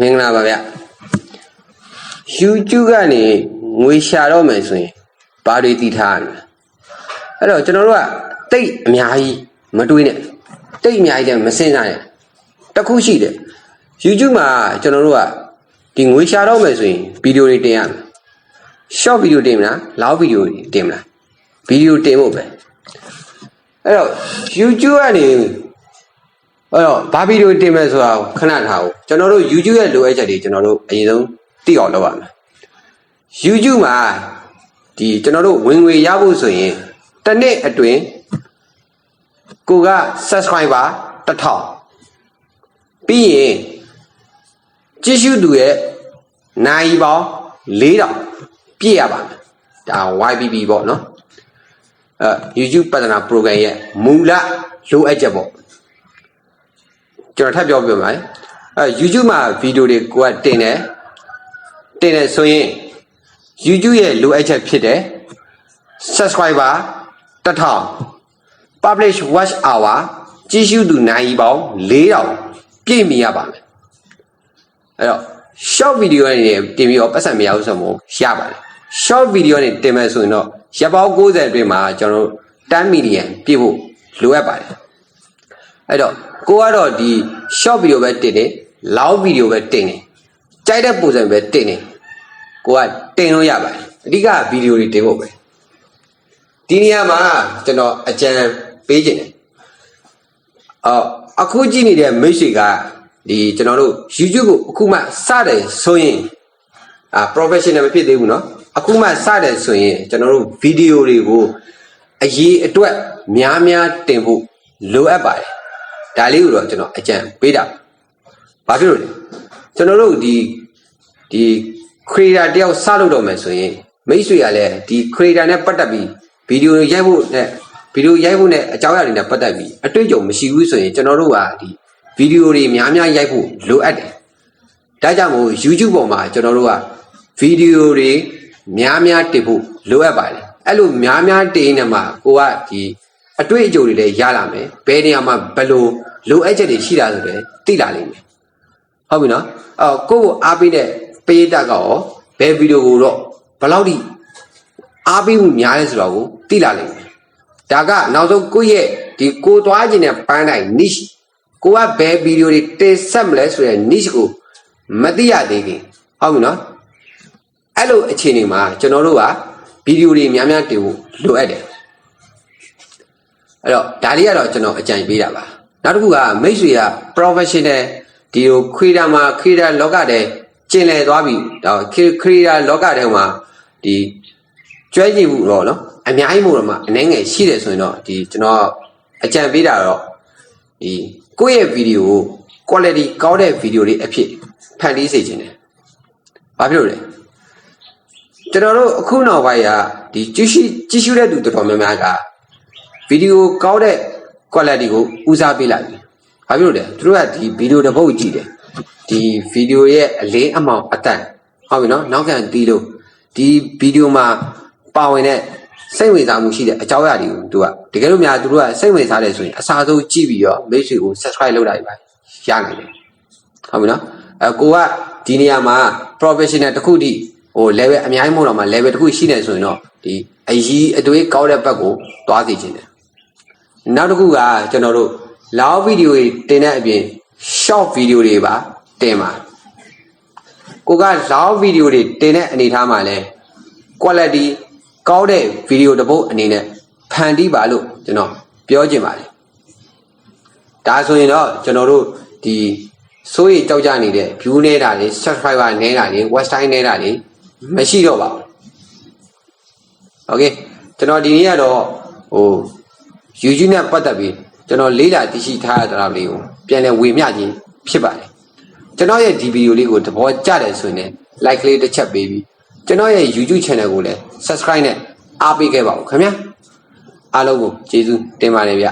မင်္ဂလာပါဗျ YouTube ကနေငွေရှာတော့မယ်ဆိုရင်ဘာတွေတည်ထားရမလဲအဲ့တော့ကျွန်တော်တို့ကတိတ်အများကြီးမတွေးနဲ့တိတ်အများကြီးလည်းမစင်စားနဲ့တစ်ခုရှိတယ် YouTube မှာကျွန်တော်တို့ကဒီငွေရှာတော့မယ်ဆိုရင်ဗီဒီယိုတွေတင်ရမယ် short ဗီဒီယိုတင်မလား long ဗီဒီယိုတင်မလားဗီဒီယိုတင်ဖို့ပဲအဲ့တော့ YouTube ကနေ အဲ့တော့ဘာဗီဒီယိုတင်မယ်ဆိုတာကိုခဏထားဖို့ကျွန်တော်တို့ YouTube ရဲ့လိုအပ်ချက်တွေကျွန်တော်တို့အရင်ဆုံးသိအောင်လုပ်ရမယ် YouTube မှာဒီကျွန်တော်တို့ဝင်ငွေရဖို့ဆိုရင်တစ်နှစ်အတွင်းကိုက subscriber 1000ပြီးရင်ကြည့်ရှုသူရဲ့နိုင်ပေါင်း4000ပြည့်ရပါမယ်ဒါ YBB ပေါ့နော်အဲ YouTube ပဒနာ program ရဲ့မူလလိုအပ်ချက်ပေါ့ ကျွန်တော်ထပ်ပြောပြမယ်အဲ YouTube မှာဗီဒီယိုတွေကိုကတင်တယ်တင်တယ်ဆိုရင် YouTube ရဲ့လိုအပ်ချက်ဖြစ်တယ် subscriber 1000 publish watch hour ကြည့်ရှုသူနိုင်ပေါင်း4000ပြည့်မီရပါမယ်အဲ့တော့ short video နဲ့တင်ပြီးတော့ပတ်စံမရဘူးဆိုမို့ရပါတယ် short video နဲ့တင်မယ်ဆိုရင်တော့ရပ်ပေါင်း90အတွင်းမှာကျွန်တော်တို့10 million ပြည့်ဖို့လိုအပ်ပါတယ် အဲ့တော့ကိုကတော့ဒီ short video ပဲတင်တယ် long video ပဲတင်တယ်ကြိုက်တဲ့ပုံစံပဲတင်တယ်ကိုကတင်လို့ရပါတယ်အဓိကဗီဒီယိုတွေတင်ဖို့ပဲဒီနေရာမှာကျွန်တော်အကြံပေးခြင်းတယ်အော်အခုကြည့်နေတဲ့မိတ်ဆွေကဒီကျွန်တော်တို့ YouTube ကိုအခုမှစတယ်ဆိုရင်အာ professional မဖြစ်သေးဘူးเนาะအခုမှစတယ်ဆိုရင်ကျွန်တော်တို့ဗီဒီယိုတွေကိုအရေးအတွက်များများတင်ဖို့လိုအပ်ပါတယ် ဒါလေးကိုတော့ကျွန်တော်အကြံပေးတာဘာဖြစ်လို့လဲကျွန်တော်တို့ဒီဒီ creator တယောက်စလုပ်တော့မယ်ဆိုရင်မိတ်ဆွေကလည်းဒီ creator နဲ့ပတ်သက်ပြီးဗီဒီယိုရိုက်ဖို့နဲ့ဗီဒီယိုရိုက်ဖို့နဲ့အကြောင်းအရာတွေနဲ့ပတ်သက်ပြီးအတွေ့အကြုံမရှိဘူးဆိုရင်ကျွန်တော်တို့ကဒီဗီဒီယိုတွေများများရိုက်ဖို့လိုအပ်တယ်။ဒါကြောင့်မို့ YouTube ပေါ်မှာကျွန်တော်တို့ကဗီဒီယိုတွေများများတင်ဖို့လိုအပ်ပါတယ်။အဲ့လိုများများတင်နေမှာကိုကဒီအတွေ့အကြုံတွေလည်းရလာမယ်။ဘယ်နေရာမှာဘယ်လို လိုအပ်ချက်တွေရှိတာဆိုလည်းသိလာလိမ့်မယ်။ဟုတ်ပြီနော်။အော်ကိုယ့်ကိုအားပေးတဲ့ပေးတတ်ကရောဘယ်ဗီဒီယိုကိုတော့ဘယ်လောက်ထိအားပေးမှုများလဲဆိုတော့ကိုသိလာလိမ့်မယ်။ဒါကနောက်ဆုံးကိုယ့်ရဲ့ဒီကိုသွားခြင်းနဲ့ပန်းတိုင်း niche ကိုကဘယ်ဗီဒီယိုတွေတင်ဆက်မလဲဆိုတဲ့ niche ကိုမသိရသေးခင်ဟုတ်ပြီနော်အဲ့လိုအခြေအနေမှာကျွန်တော်တို့ကဗီဒီယိုတွေများများတင်ဖို့လိုအပ်တယ်အဲ့တော့ဒါလေးကတော့ကျွန်တော်အကြံပေးတာပါ နောက်တစ်ခုကမိတ်ဆွေက professional ဒီလို creator မှာ creator လောကတဲ့ကျင်လည်သွားပြီဒါ creator လောကတဲ့မှာဒီကျွဲကြည့်မှုတော့နော်အများကြီးမို့တော့မှအနှဲငယ်ရှိတယ်ဆိုရင်တော့ဒီကျွန်တော်အကြံပေးတာတော့ဒီကိုယ့်ရဲ့ဗီဒီယိုကို quality ကောင်းတဲ့ဗီဒီယိုလေးအဖြစ်ဖန်တီးစေခြင်းတယ်။ဘာဖြစ်လို့လဲ။ကျွန်တော်တို့အခုနောက်ပိုင်းကဒီကြည့်ရှိကြည့်ရှုတဲ့သူတော်တော်များများကဗီဒီယိုကောင်းတဲ့ quality ကိုဦးစားပေးလိုက်ပြီ။ဘာဖြစ်လို့လဲ။သူတို့ကဒီဗီဒီယိုတစ်ပုတ်ကြည့်တယ်။ဒီဗီဒီယိုရဲ့အလေးအမောင်အတန်ဟုတ်ပြီနော်။နောက်ကန်တီးလို့ဒီဗီဒီယိုမှာပါဝင်တဲ့စိတ်ဝင်စားမှုရှိတဲ့အကြောင်းအရာတွေကိုသူကတကယ်လို့များသူတို့ကစိတ်ဝင်စားတယ်ဆိုရင်အစားဆုံးကြည့်ပြီးတော့မိတ်ဆွေကို subscribe လုပ်လိုက်ပါရနိုင်တယ်ဟုတ်ပြီနော်အဲကိုကဒီနေရာမှာ professional တစ်ခုတည်းဟို level အများကြီးမဟုတ်တော့မှ level တစ်ခုရှိနေဆိုရင်တော့ဒီအကြီးအသွေးကောင်းတဲ့ဘက်ကိုသွားစီခြင်းတယ် နောက်တစ်ခုကကျွန်တော်တို့ live video တွေတင်တဲ့အပြင် short video တွေပါတင်ပါကိုက live video တွေတင်တဲ့အနေထားမှာလဲ quality ကောင်းတဲ့ video တစ်ပုဒ်အနေနဲ့ဖန်တီးပါလို့ကျွန်တော်ပြောချင်ပါတယ်ဒါဆိုရင်တော့ကျွန်တော်တို့ဒီစိုးရိမ်ကြောက်ကြနေတဲ့ view နေတာတွေ subscriber နေတာတွေ watch time နေတာတွေမရှိတော့ပါဘူး okay ကျွန်တော်ဒီနေ့ကတော့ဟို YouTube နဲ့ပတ်သက်ပြီးကျွန်တော်လေးလာသိရှိထားရတာလေးကိုပြန်လည်ဝေမျှခြင်းဖြစ်ပါတယ်ကျွန်တော်ရဲ့ဒီဗီဒီယိုလေးကိုသဘောကျတယ်ဆိုရင် like လေးတစ်ချက်ပေးပြီးကျွန်တော်ရဲ့ YouTube channel ကိုလည်း subscribe နဲ့အားပေးခဲ့ပါဦးခင်ဗျာအားလုံးကိုကျေးဇူးတင်ပါတယ်ဗျ